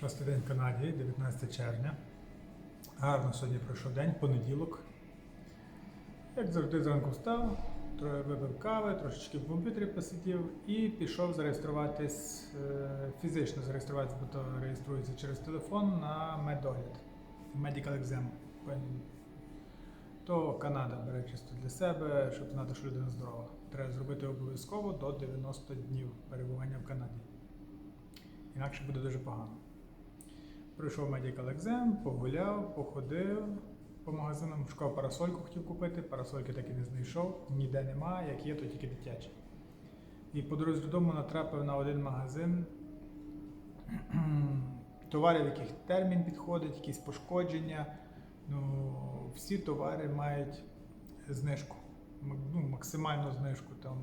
Шостий день в Канаді, 19 червня. Гарно сьогодні пройшов день, понеділок. Як завжди зранку встав, випив кави, трошечки в комп'ютері посидів і пішов зареєструватись, е, фізично зареєструватися, бо то реєструється через телефон на медогляд. Medical Exam. То Канада бере чисто для себе, щоб знати, що людина здорова. Треба зробити обов'язково до 90 днів перебування в Канаді. Інакше буде дуже погано. Пройшов Medical Exam, погуляв, походив по магазинам, шукав парасольку, хотів купити, парасольки так і не знайшов, ніде нема, як є, то тільки дитячі. І по дорозі додому натрапив на один магазин товарів, яких термін підходить, якісь пошкодження. Ну, всі товари мають знижку, ну, максимальну знижку. Там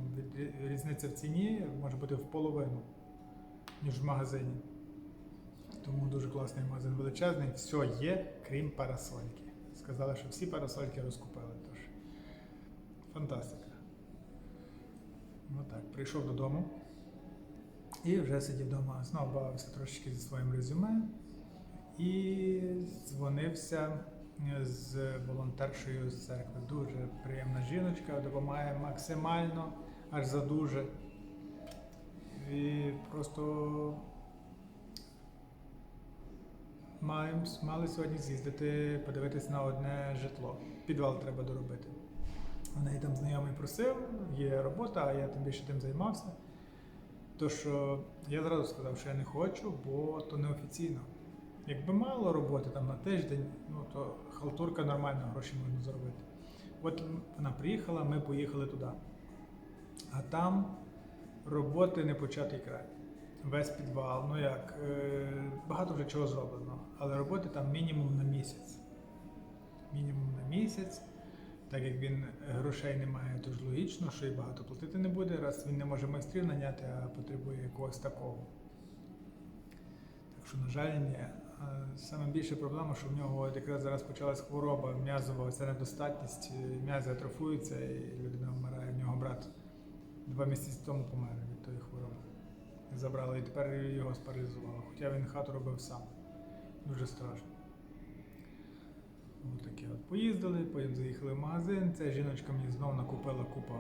різниця в ціні може бути в половину, ніж в магазині. Тому дуже класний магазин величезний. Все є, крім парасольки. Сказали, що всі парасольки розкупили. Тож фантастика. Ну так, прийшов додому і вже сидів вдома. Знову бавився трошечки зі своїм резюме і дзвонився з волонтершею з церкви. Дуже приємна жіночка, допомагає максимально, аж за дуже. І просто мали сьогодні з'їздити, подивитись на одне житло. Підвал треба доробити. У неї там знайомий просив, є робота, а я тим більше тим займався. То що я зразу сказав, що я не хочу, бо то неофіційно. Якби мало роботи там на тиждень, ну то халтурка нормально гроші можна заробити. От вона приїхала, ми поїхали туди. А там роботи не початий край. Весь підвал, ну як, е, багато вже чого зроблено, але роботи там мінімум на місяць. Мінімум на місяць. Так як він грошей не має, то ж логічно, що і багато платити не буде, раз він не може майстрів наняти, а потребує якогось такого. Так що, на жаль, ні. Саме більша проблема, що в нього якраз зараз почалась хвороба м'язова, ця недостатність, е, м'язи атрофуються і людина вмирає. В нього брат два місяці тому помер від тої хвороби. Забрали і тепер його спаралізувало. Хоча він хату робив сам. Дуже страшно. Ось таке от поїздили, потім заїхали в магазин. Ця жіночка мені знову накупила купу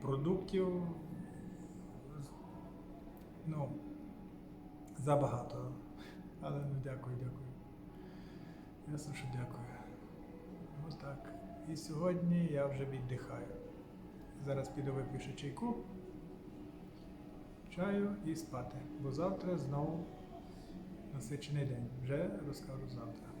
продуктів. Ну, забагато. Але ну дякую, дякую. Ясно, що дякую. Ось так. І сьогодні я вже віддихаю. Зараз піду вип'ю ще чайку, чаю і спати. Бо завтра знову насичений день. Вже розкажу завтра.